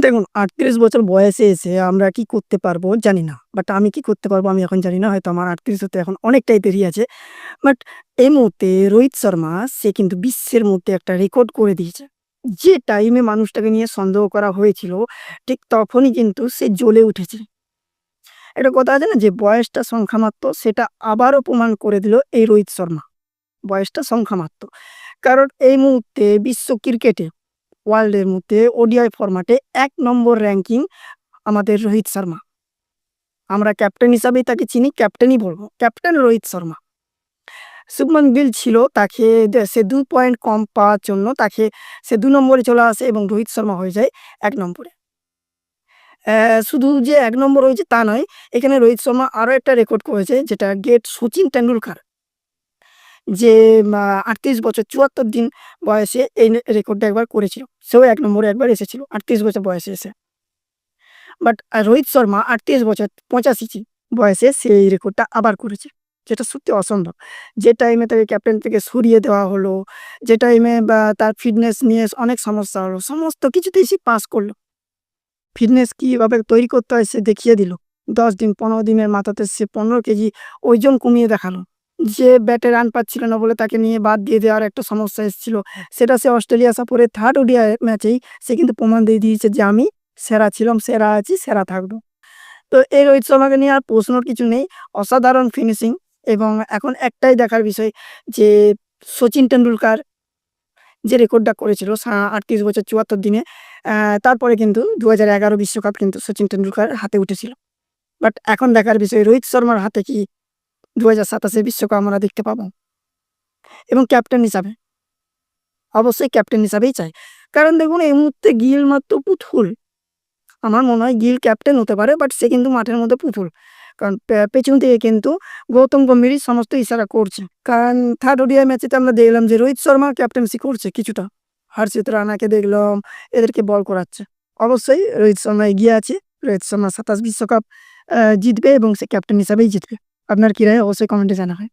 দেখুন ৩৮ বছর বয়সে এসে আমরা কি করতে পারব জানি না। বাট আমি কি করতে পারব আমি এখন জানি না। হয়তো আমার ৩৮ হতে এখন অনেকটাই দেরি আছে। বাট এই মুহূর্তে রোহিত শর্মা, সে কিন্তু বিশ্বের মধ্যে একটা রেকর্ড করে দিয়েছে। যে টাইমে মানুষটাকে নিয়ে সন্দেহ করা হয়েছিল, ঠিক তখনই কিন্তু সে জ্বলে উঠেছে। একটা কথা আছে না, যে বয়সটা সংখ্যা মাত্র সেটা আবারও প্রমাণ করে দিল এই রোহিত শর্মা। বয়সটা সংখ্যা মাত্র। কারণ এই মুহূর্তে বিশ্ব ক্রিকেটে ওয়ার্ল্ডের মধ্যে ওডিআই ফরম্যাটে এক নম্বর র্যাঙ্কিং আমাদের রোহিত শর্মা। আমরা ক্যাপ্টেন হিসাবেই তাকে চিনি, ক্যাপ্টেনই বলব ক্যাপ্টেন রোহিত শর্মা। শুভমান গিল ছিল তাকে সে দু পয়েন্ট কম পাওয়ার জন্য তাকে সে দু নম্বরে চলে আসে এবং রোহিত শর্মা হয়ে যায় এক নম্বরে। শুধু যে এক নম্বর হয়েছে তা নয়। এখানে রোহিত শর্মা আরও একটা রেকর্ড করেছে যেটা গেট সচিন টেন্ডুলকার। যে আটত্রিশ বছর ৭৪ দিন বয়সে এই রেকর্ডটা একবার করেছিল। সেও এক নম্বরে একবার এসেছিল ৩৮ বছর বয়সে এসে। বাট রোহিত শর্মা ৩৮ বছর ৮৫ জি বয়সে সেই রেকর্ডটা আবার করেছে। যেটা সত্যি অসম্ভব। যে টাইমে তাকে ক্যাপ্টেন থেকে সরিয়ে দেওয়া হলো, যে টাইমে বা তার ফিটনেস নিয়ে অনেক সমস্যা হলো, সমস্ত কিছুতেই সে পাস করল ফিটনেস কীভাবে তৈরি করতে হয় সে দেখিয়ে দিল। ১০ দিন ১৫ দিনের মাথাতে সে ১৫ কেজি ওজন কমিয়ে দেখাল। যে ব্যাটে রান পাচ্ছিল না বলে তাকে নিয়ে বাদ দিয়ে দেওয়ার একটা সমস্যা এসেছিল। সেটা সে অস্ট্রেলিয়া সফরে থার্ড ওডিআই ম্যাচেই সে কিন্তু প্রমাণ দিয়ে দিয়েছে যে আমি সেরা ছিলাম, সেরা আছি, সেরা থাকব। তো এই রোহিত শর্মাকে নিয়ে আর প্রশ্নর কিছু নেই। অসাধারণ ফিনিশিং এবং এখন একটাই দেখার বিষয় যে সচিন টেন্ডুলকার যে রেকর্ডটা করেছিল আটত্রিশ বছর ৭৪ দিনে তারপরে কিন্তু ২০১১ বিশ্বকাপ কিন্তু সচিন টেন্ডুলকারের হাতে উঠেছিল। বাট এখন দেখার বিষয় রোহিত শর্মার হাতে কি ২০২৭ সাতাশে বিশ্বকাপ আমরা দেখতে পাবো? এবং ক্যাপ্টেন হিসাবে। অবশ্যই ক্যাপ্টেন হিসাবেই চাই। কারণ দেখুন, এই মুহূর্তে গিল মাত্র পুতুল। আমার মনে হয় গিল ক্যাপ্টেন হতে পারে বাট সে কিন্তু মাঠের মধ্যে পুতুল। কারণ পেছন থেকে কিন্তু গৌতম গম্ভীরই সমস্ত ইশারা করছে। কারণ 3rd ওডিআই ম্যাচেতে আমরা দেখলাম যে রোহিত শর্মা ক্যাপ্টেন্সি করছে কিছুটা। হর্ষিত রানাকে দেখলাম, এদেরকে বল করাচ্ছে। অবশ্যই রোহিত শর্মা এগিয়ে আছে। রোহিত শর্মা ২৭ বিশ্বকাপ জিতবে এবং সে ক্যাপ্টেন হিসাবেই জিতবে। আপনার কি রায় অবশ্যই কমেন্টে জানাবেন।